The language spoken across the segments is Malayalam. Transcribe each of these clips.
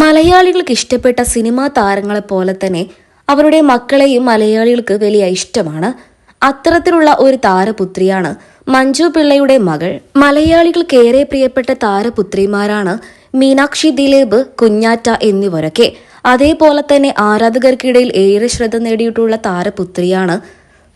മലയാളികൾക്ക് ഇഷ്ടപ്പെട്ട സിനിമാ താരങ്ങളെ പോലെ തന്നെ അവരുടെ മക്കളെയും മലയാളികൾക്ക് വലിയ ഇഷ്ടമാണ്. അത്തരത്തിലുള്ള ഒരു താരപുത്രിയാണ് മഞ്ജു പിള്ളയുടെ മകൾ. മലയാളികൾക്ക് ഏറെ പ്രിയപ്പെട്ട താരപുത്രിമാരാണ് മീനാക്ഷി ദിലീപ് കുഞ്ഞാറ്റ എന്നിവരൊക്കെ. അതേപോലെ തന്നെ ആരാധകർക്കിടയിൽ ഏറെ ശ്രദ്ധ നേടിയിട്ടുള്ള താരപുത്രിയാണ്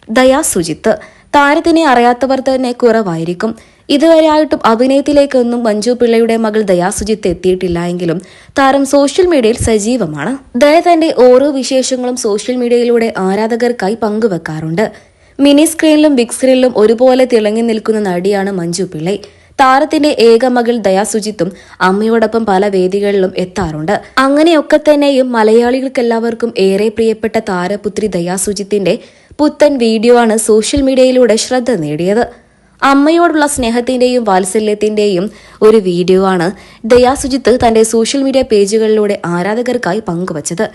ദയാ സുജിത്ത്. താരത്തിനെ അറിയാത്തവർ തന്നെ കുറവായിരിക്കും. ഇതുവരെയായിട്ടും അഭിനയത്തിലേക്കൊന്നും മഞ്ജു പിള്ളയുടെ മകൾ ദയാസുജിത്ത് എത്തിയിട്ടില്ല എങ്കിലും താരം സോഷ്യൽ മീഡിയയിൽ സജീവമാണ്. ദയ തന്റെ ഓരോ വിശേഷങ്ങളും സോഷ്യൽ മീഡിയയിലൂടെ ആരാധകർക്കായി പങ്കുവെക്കാറുണ്ട്. മിനി സ്ക്രീനിലും ബിഗ് സ്ക്രീനിലും ഒരുപോലെ തിളങ്ങി നിൽക്കുന്ന നടിയാണ് മഞ്ജു പിള്ളை. താരത്തിന്റെ ഏക മകൾ ദയാസുജിത്തും അമ്മയോടൊപ്പം പല വേദികളിലും എത്താറുണ്ട്. അങ്ങനെയൊക്കെ തന്നെയും മലയാളികൾക്കെല്ലാവർക്കും ഏറെ പ്രിയപ്പെട്ട താരപുത്രി ദയാസുജിത്തിന്റെ പുത്തൻ വീഡിയോ ആണ് സോഷ്യൽ മീഡിയയിലൂടെ ശ്രദ്ധ നേടിയത്. അമ്മയോടുള്ള സ്നേഹത്തിന്റെയും വാത്സല്യത്തിന്റെയും ഒരു വീഡിയോ ആണ് ദയാസുജിത്ത് തന്റെ സോഷ്യൽ മീഡിയ പേജുകളിലൂടെ ആരാധകർക്കായി പങ്കുവച്ചത്.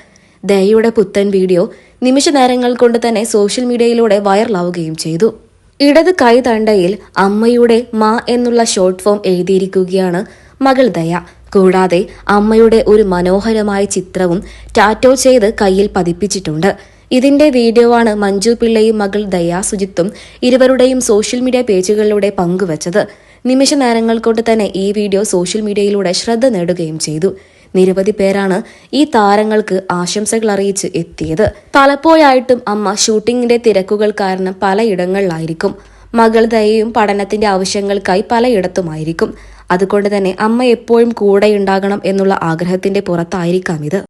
ദയയുടെ പുത്തൻ വീഡിയോ നിമിഷ നേരങ്ങൾ കൊണ്ട് തന്നെ സോഷ്യൽ മീഡിയയിലൂടെ വൈറലാവുകയും ചെയ്തു. ഇടത് കൈതണ്ടയിൽ അമ്മയുടെ മാ എന്നുള്ള ഷോർട്ട് ഫോം എഴുതിയിരിക്കുകയാണ് മകൾ ദയ. കൂടാതെ അമ്മയുടെ ഒരു മനോഹരമായ ചിത്രവും ടാറ്റോ ചെയ്ത് കയ്യിൽ പതിപ്പിച്ചിട്ടുണ്ട്. ഇതിന്റെ വീഡിയോ ആണ് മഞ്ജു പിള്ളയും മകൾ ദയാ സുജിത്തും ഇരുവരുടെയും സോഷ്യൽ മീഡിയ പേജുകളിലൂടെ പങ്കുവച്ചത്. നിമിഷ നേരങ്ങൾ കൊണ്ട് തന്നെ ഈ വീഡിയോ സോഷ്യൽ മീഡിയയിലൂടെ ശ്രദ്ധ നേടുകയും ചെയ്തു. നിരവധി പേരാണ് ഈ താരങ്ങൾക്ക് ആശംസകൾ അറിയിച്ച് എത്തിയത്. പലപ്പോഴായിട്ടും അമ്മ ഷൂട്ടിങ്ങിന്റെ തിരക്കുകൾ കാരണം പലയിടങ്ങളിലായിരിക്കും. മകൾ ദയയും പഠനത്തിന്റെ ആവശ്യങ്ങൾക്കായി പലയിടത്തുമായിരിക്കും. അതുകൊണ്ട് തന്നെ അമ്മ എപ്പോഴും കൂടെയുണ്ടാകണം എന്നുള്ള ആഗ്രഹത്തിന്റെ പുറത്തായിരിക്കാം ഇത്.